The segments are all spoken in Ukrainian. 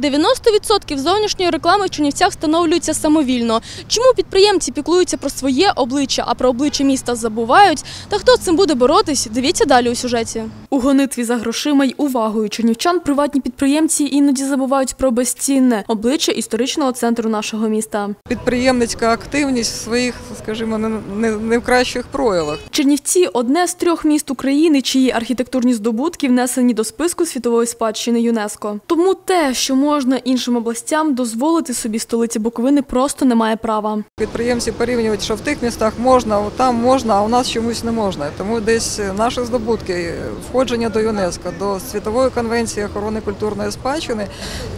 90% зовнішньої реклами в Чернівцях встановлюється самовільно. Чому підприємці піклуються про своє обличчя, а про обличчя міста забувають? Та хто з цим буде боротись? Дивіться далі у сюжеті. У гонитві за грошима й увагою чернівчан приватні підприємці іноді забувають про безцінне обличчя історичного центру нашого міста. підприємницька активність в своїх, скажімо, не, не, не в кращих проявах. Чернівці одне з трьох міст України, чиї архітектурні здобутки внесені до списку світової спадщини ЮНЕСКО. Тому те, що можна іншим областям дозволити собі столиці Буковини, просто немає права. Підприємці порівнюють, що в тих містах можна, там можна, а у нас чомусь не можна. Тому десь наші здобутки, входження до ЮНЕСКО, до світової конвенції охорони культурної спадщини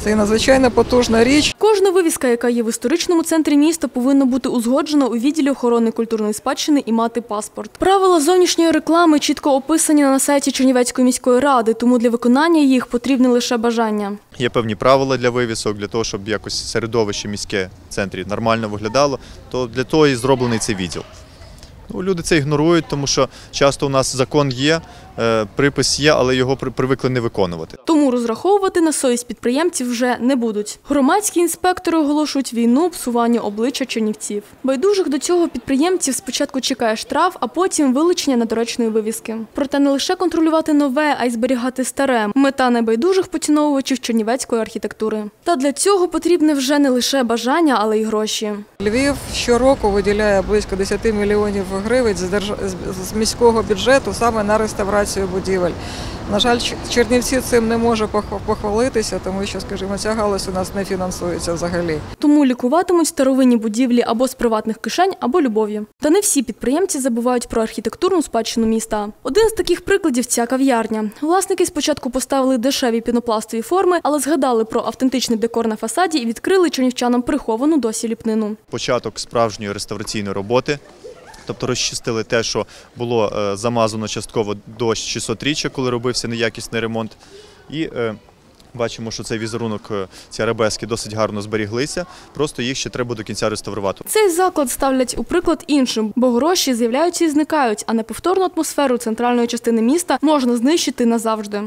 це надзвичайно потужна річ. Кожна вивіска, яка є в історичному центрі міста, повинна бути узгоджена у відділі охорони культурної спадщини і мати паспорт. Правила зовнішньої реклами чітко описані на сайті Чернівецької міської ради, тому для виконання їх потрібне лише бажання. Є певні правила для вивісок, для того, щоб якось середовище міське в центрі нормально виглядало, то для того і зроблений цей відділ. Ну, люди це ігнорують, тому що часто у нас закон є, припис є, але його привикли не виконувати. Тому розраховувати на совість підприємців вже не будуть. Громадські інспектори оголошують війну псуванню обличчя чернівців. Байдужих до цього підприємців спочатку чекає штраф, а потім вилучення недоречної вивіски. Проте не лише контролювати нове, а й зберігати старе. Мета небайдужих поціновувачів чернівецької архітектури. Та для цього потрібне вже не лише бажання, але й гроші. Львів щороку виділяє близько 10 мільйонів гривень з, міського бюджету саме на реставрацію будівель. На жаль, Чернівці цим не може пох- похвалитися, тому що, скажімо, ця галузь у нас не фінансується взагалі. Тому лікуватимуть старовинні будівлі або з приватних кишень, або любов'ю. Та не всі підприємці забувають про архітектурну спадщину міста. Один з таких прикладів ця кав'ярня. Власники спочатку поставили дешеві пінопластові форми, але згадали про автентичний декор на фасаді і відкрили чернівчанам приховану досі ліпнину. Початок справжньої реставраційної роботи. Тобто розчистили те, що було е, замазано частково до 600-річчя, коли робився неякісний ремонт. І е, бачимо, що цей візерунок, е, ці арабески досить гарно зберіглися, просто їх ще треба до кінця реставрувати. Цей заклад ставлять у приклад іншим, бо гроші з'являються і зникають, а неповторну атмосферу центральної частини міста можна знищити назавжди.